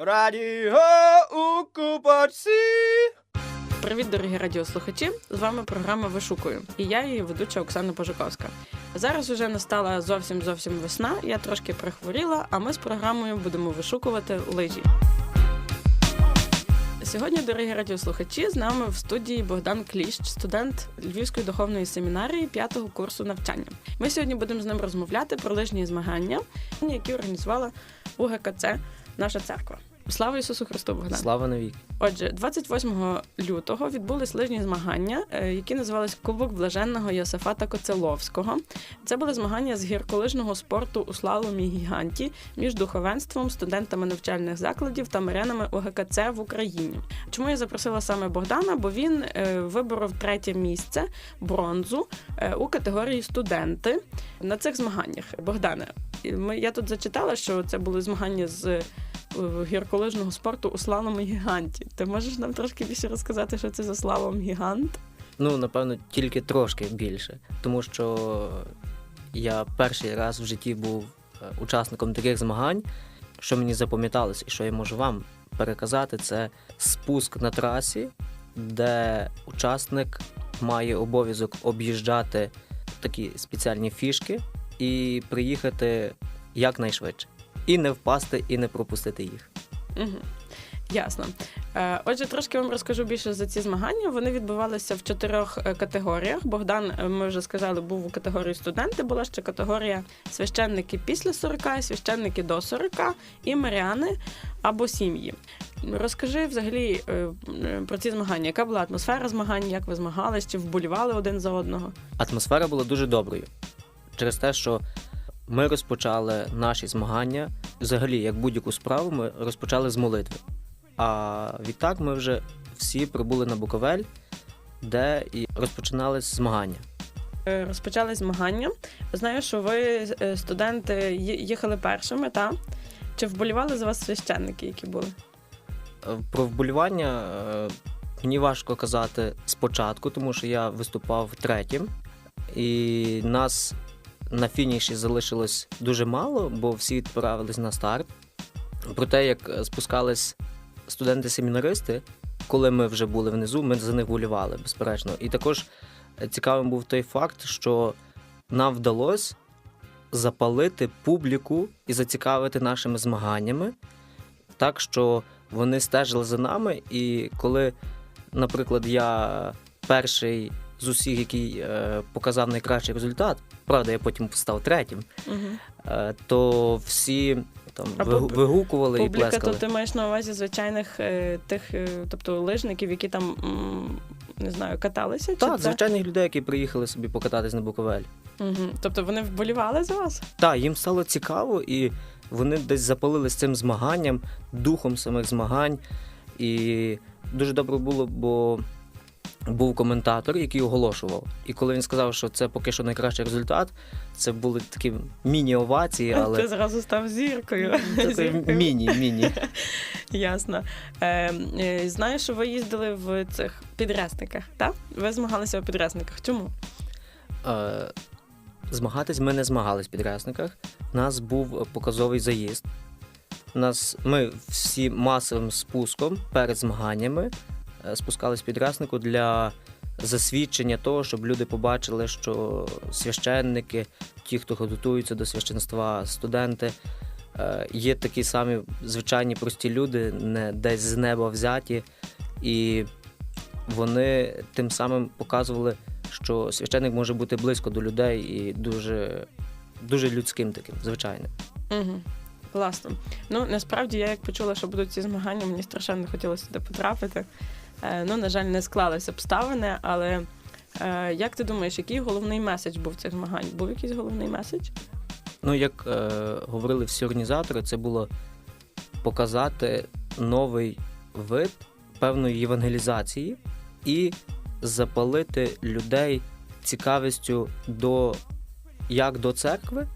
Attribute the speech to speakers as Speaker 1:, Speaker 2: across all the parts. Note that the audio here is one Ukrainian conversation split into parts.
Speaker 1: Радіо Укупачці.
Speaker 2: Привіт, дорогі радіослухачі! З вами програма Вишукую і я її ведуча Оксана Пожиковська. Зараз уже настала зовсім зовсім весна. Я трошки прихворіла, а ми з програмою будемо вишукувати лижі. Сьогодні, дорогі радіослухачі, з нами в студії Богдан Кліщ, студент Львівської духовної семінарії п'ятого курсу навчання. Ми сьогодні будемо з ним розмовляти про лижні змагання, які організувала УГКЦ наша церква. Слава Ісусу Христу, Богдан!
Speaker 3: Слава навік.
Speaker 2: Отже, 28 лютого відбулись лижні змагання, е, які називались Кубок блаженного Йосифата Коцеловського. Це були змагання з гірколижного спорту у слаломі гіганті між духовенством, студентами навчальних закладів та мирянами ОГКЦ в Україні. Чому я запросила саме Богдана? Бо він е, виборов третє місце бронзу е, у категорії студенти на цих змаганнях. Богдане, ми я тут зачитала, що це були змагання з гірколижного спорту у слаломі гіганті. Ти можеш нам трошки більше розказати, що це за слалом гігант?
Speaker 3: Ну, напевно, тільки трошки більше, тому що я перший раз в житті був е, учасником таких змагань. Що мені запам'яталось, і що я можу вам переказати, це спуск на трасі, де учасник має обов'язок об'їжджати такі спеціальні фішки і приїхати якнайшвидше. І не впасти, і не пропустити їх.
Speaker 2: Угу. Ясно. Е, Отже, трошки вам розкажу більше за ці змагання. Вони відбувалися в чотирьох е, категоріях. Богдан, е, ми вже сказали, був у категорії студенти. Була ще категорія священники після 40, священники до 40 і миряни або сім'ї. Розкажи взагалі про ці змагання. Яка була атмосфера змагань? Як ви змагались? Чи вболівали один за одного?
Speaker 3: Атмосфера була дуже доброю через те, що ми розпочали наші змагання. Взагалі, як будь-яку справу, ми розпочали з молитви. А відтак ми вже всі прибули на Буковель, де і розпочинались змагання.
Speaker 2: Е, Розпочали змагання. Знаю, що ви е, студенти їхали першими, та? Чи вболівали за вас священники, які були?
Speaker 3: Е, Про вболівання мені важко казати спочатку, тому що я виступав третім, і нас на фініші залишилось дуже мало, бо всі відправились на старт. Проте, як е, спускались студенти-семінаристи, коли ми вже були внизу, ми за них вболівали, безперечно. І також е, цікавим був той факт, що нам вдалося запалити публіку і зацікавити нашими змаганнями, так що вони стежили за нами. І коли, наприклад, я перший з усіх, який е, показав найкращий результат, правда, я потім став третім,
Speaker 2: Угу.
Speaker 3: то всі там вигукували і
Speaker 2: Публіка,
Speaker 3: плескали.
Speaker 2: то ти маєш на увазі звичайних е, тих, е, тобто лижників, які там не знаю, каталися?
Speaker 3: Так,
Speaker 2: чи
Speaker 3: звичайних людей, які приїхали собі покататись на Буковель.
Speaker 2: Угу. Тобто вони вболівали за вас?
Speaker 3: Так, їм стало цікаво, і вони десь запалили з цим змаганням, духом самих змагань. І дуже добре було, бо був коментатор, який оголошував. І коли він сказав, що це поки що найкращий результат, це були такі міні-овації, але
Speaker 2: Ти зразу став зіркою.
Speaker 3: такий
Speaker 2: Зіркою.
Speaker 3: міні, міні.
Speaker 2: Ясно. Е, е, знаю, що ви їздили в цих підресниках, так? Ви змагалися у підресниках. Чому?
Speaker 3: Е, Змагатись ми не змагались в підресниках. У нас був показовий заїзд. Нас, ми всі масовим спуском перед змаганнями спускались в підреснику для засвідчення того, щоб люди побачили, що священники, ті, хто готуються до священства, студенти, е, є такі самі звичайні прості люди, не десь з неба взяті, і вони тим самим показували що священник може бути близько до людей і дуже, дуже людським таким, звичайним.
Speaker 2: Угу. Класно. Ну насправді я як почула, що будуть ці змагання, мені страшенно хотілося сюди потрапити. Е, ну, на жаль, не склалися обставини, але е, як ти думаєш, який головний меседж був цих змагань? Був якийсь головний меседж?
Speaker 3: Ну, як е, говорили всі організатори, це було показати новий вид певної євангелізації і запалити людей цікавістю до як до церкви,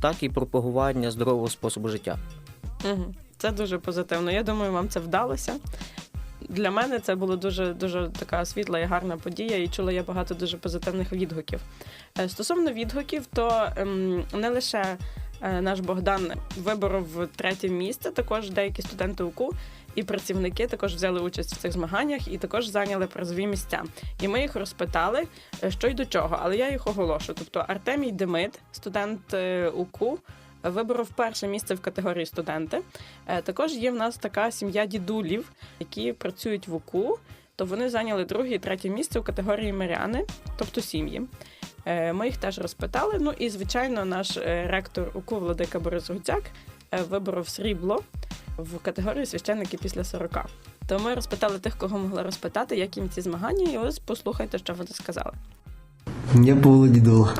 Speaker 3: так і пропагування здорового способу життя.
Speaker 2: Угу. Це дуже позитивно. Я думаю, вам це вдалося. Для мене це була дуже дуже така світла і гарна подія, і чула я багато дуже позитивних відгуків. Е, Стосовно відгуків, то ем, не лише Е, Наш Богдан виборов третє місце. Також деякі студенти УКУ і працівники також взяли участь в цих змаганнях і також зайняли призові місця. І ми їх розпитали, е, що й до чого, але я їх оголошу. Тобто Артемій Демид, студент УКУ, виборов перше місце в категорії студенти. Е, Також є в нас така сім'я дідулів, які працюють в УКУ. То вони зайняли друге і третє місце у категорії миряни, тобто сім'ї. Е, Ми їх теж розпитали. Ну і звичайно, наш е, ректор УКУ Владика Борис Гудзяк виборов срібло в категорії священники після 40. То ми розпитали тих, кого могли розпитати, як їм ці змагання, і ось послухайте, що вони сказали.
Speaker 4: Я Павло Дідула.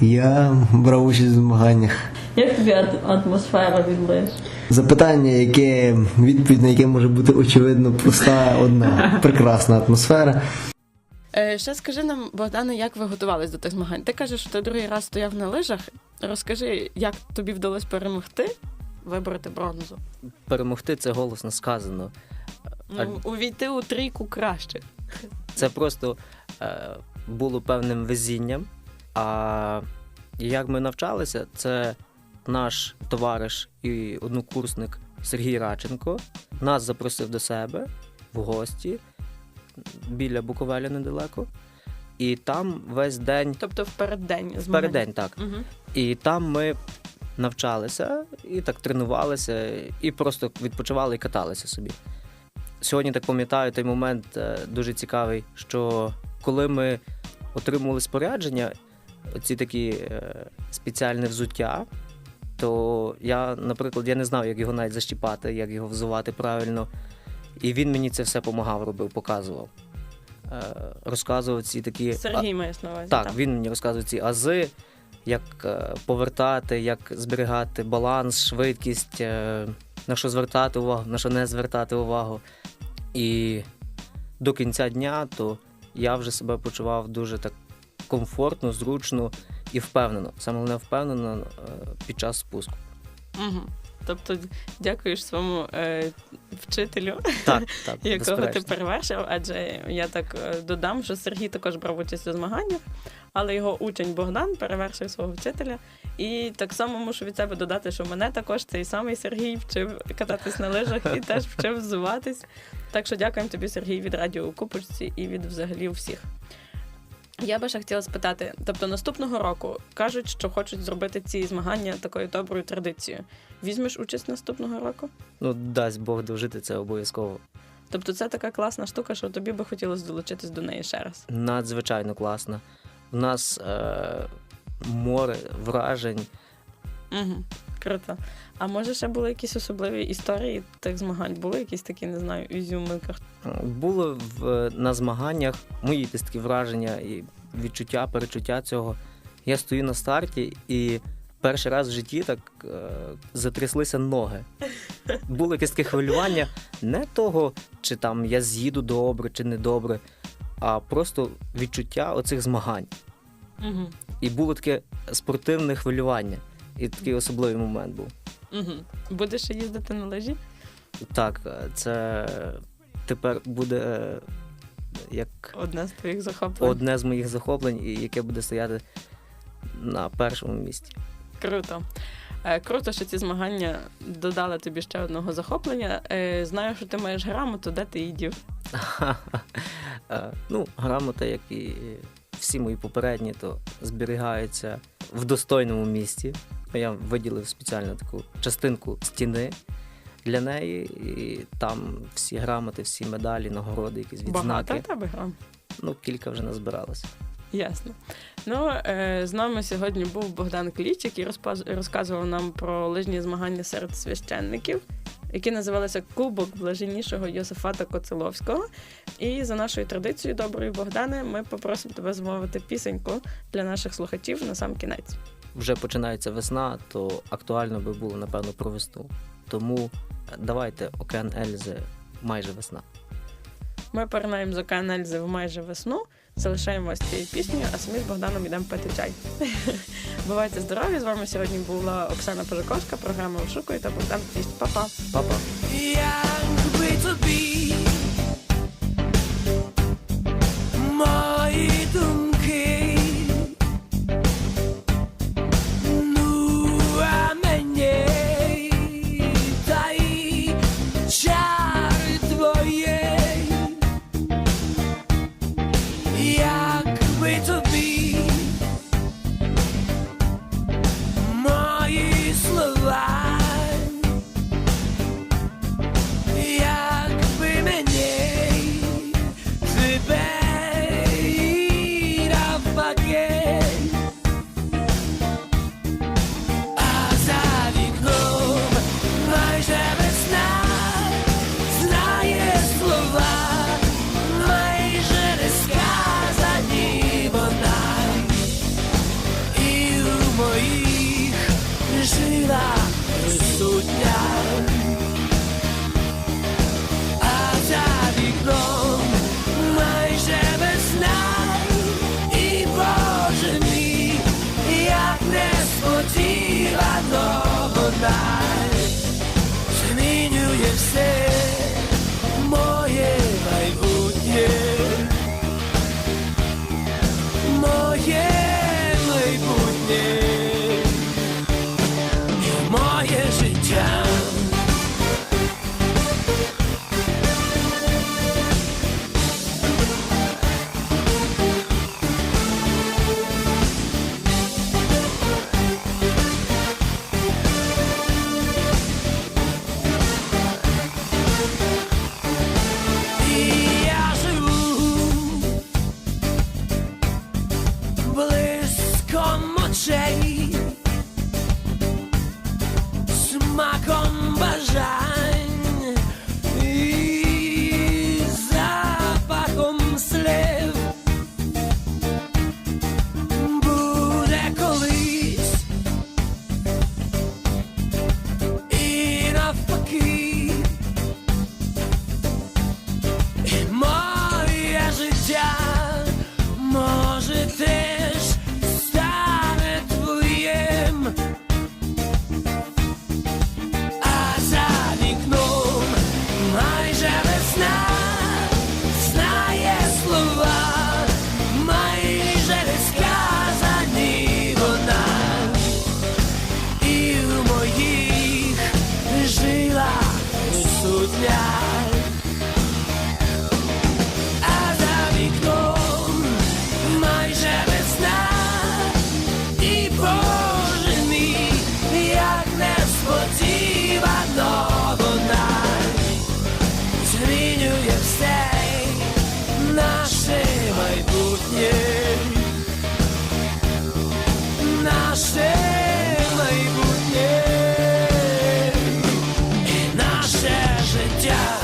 Speaker 4: Я брав участь в змаганнях.
Speaker 2: Як тобі атмосфера відлиш?
Speaker 4: Запитання, яке відповідь на яке може бути очевидно проста, одна прекрасна атмосфера.
Speaker 2: Е, ще скажи нам, Богдане, як ви готувались до тих змагань? Ти кажеш, що ти другий раз стояв на лижах. Розкажи, як тобі вдалося перемогти, вибороти бронзу.
Speaker 3: Перемогти це голосно сказано.
Speaker 2: Ну, увійти у трійку краще.
Speaker 3: Це просто е, було певним везінням. А як ми навчалися, це наш товариш і однокурсник Сергій Раченко нас запросив до себе в гості біля Буковеля недалеко. І там весь день,
Speaker 2: Тобто в переддень змагань.
Speaker 3: переддень, так.
Speaker 2: Угу.
Speaker 3: І там ми навчалися і так тренувалися, і просто відпочивали і каталися собі. Сьогодні так пам'ятаю той момент е, дуже цікавий, що коли ми отримували спорядження, оці такі е, спеціальне взуття, то я, наприклад, я не знав, як його навіть защіпати, як його взувати правильно. І він мені це все допомагав, робив, показував. Е, розказував ці такі.
Speaker 2: Сергій маєш на увазі.
Speaker 3: Так, він мені розказує ці ази, як е, повертати, як зберігати баланс, швидкість, е, на що звертати увагу, на що не звертати увагу. І до кінця дня то я вже себе почував дуже так комфортно, зручно і впевнено. Саме головне впевнено е, під час спуску.
Speaker 2: Угу. Тобто, дякуєш своєму е, вчителю,
Speaker 3: Так, так,
Speaker 2: якого ти перевершив, адже я так е, додам, що Сергій також брав участь у змаганнях, але його учень Богдан перевершив свого вчителя. І так само мушу від себе додати, що мене також цей самий Сергій вчив кататись на лижах і теж вчив взуватись. Так що дякуємо тобі, Сергій, від радіо у Купочці і від взагалі всіх. Я би ще хотіла спитати: тобто наступного року кажуть, що хочуть зробити ці змагання такою доброю традицією. Візьмеш участь наступного року?
Speaker 3: Ну, дасть Бог дожити це обов'язково.
Speaker 2: Тобто це така класна штука, що тобі би хотілося долучитись до неї ще раз.
Speaker 3: Надзвичайно класно. У нас е, море вражень.
Speaker 2: Угу. Круто. А може ще були якісь особливі історії тих змагань? Були якісь такі, не знаю, ізюминки?
Speaker 3: Було в, на змаганнях мої якісь такі враження і відчуття, перечуття цього. Я стою на старті і перший раз в житті так е, затряслися ноги. Було якесь таке хвилювання не того, чи там я з'їду добре, чи не добре, а просто відчуття оцих змагань.
Speaker 2: Угу.
Speaker 3: І було таке спортивне хвилювання. І такий особливий момент був.
Speaker 2: Угу. Будеш ще їздити на лижі?
Speaker 3: Так, е, це тепер буде е, як
Speaker 2: Одне з твоїх захоплень.
Speaker 3: одне з моїх захоплень, і яке буде стояти на першому місці.
Speaker 2: Круто. Е, Круто, що ці змагання додали тобі ще одного захоплення. Знаю, що ти маєш грамоту, де ти її дів?
Speaker 3: Е, Ну, грамота, як і всі мої попередні, то зберігається в достойному місці. Я виділив спеціально таку частинку стіни для неї, і там всі грамоти, всі медалі, нагороди, якісь відзнаки.
Speaker 2: Багато тебе грам?
Speaker 3: Ну, кілька вже назбиралося.
Speaker 2: Ясно. Ну, е, з нами сьогодні був Богдан Кліч, який розказував нам про лижні змагання серед священників, які називалися Кубок блаженнішого Йосифата Коцеловського. І за нашою традицією, доброї Богдане, ми попросимо тебе змовити пісеньку для наших слухачів на сам кінець.
Speaker 3: Вже починається весна, то актуально би було, напевно, про весну. Тому давайте океан Ельзи майже весна.
Speaker 2: Ми перенаємо з океан Ельзи в майже весну, залишаємося цією піснею, а самі з Богданом йдемо пити чай. Бувайте здорові! З вами сьогодні була Оксана Пожаковська, програма Ошукує та Богдан Пість. Па-па!
Speaker 3: Па-па!
Speaker 5: Якби тобі майбутнє і наше життя.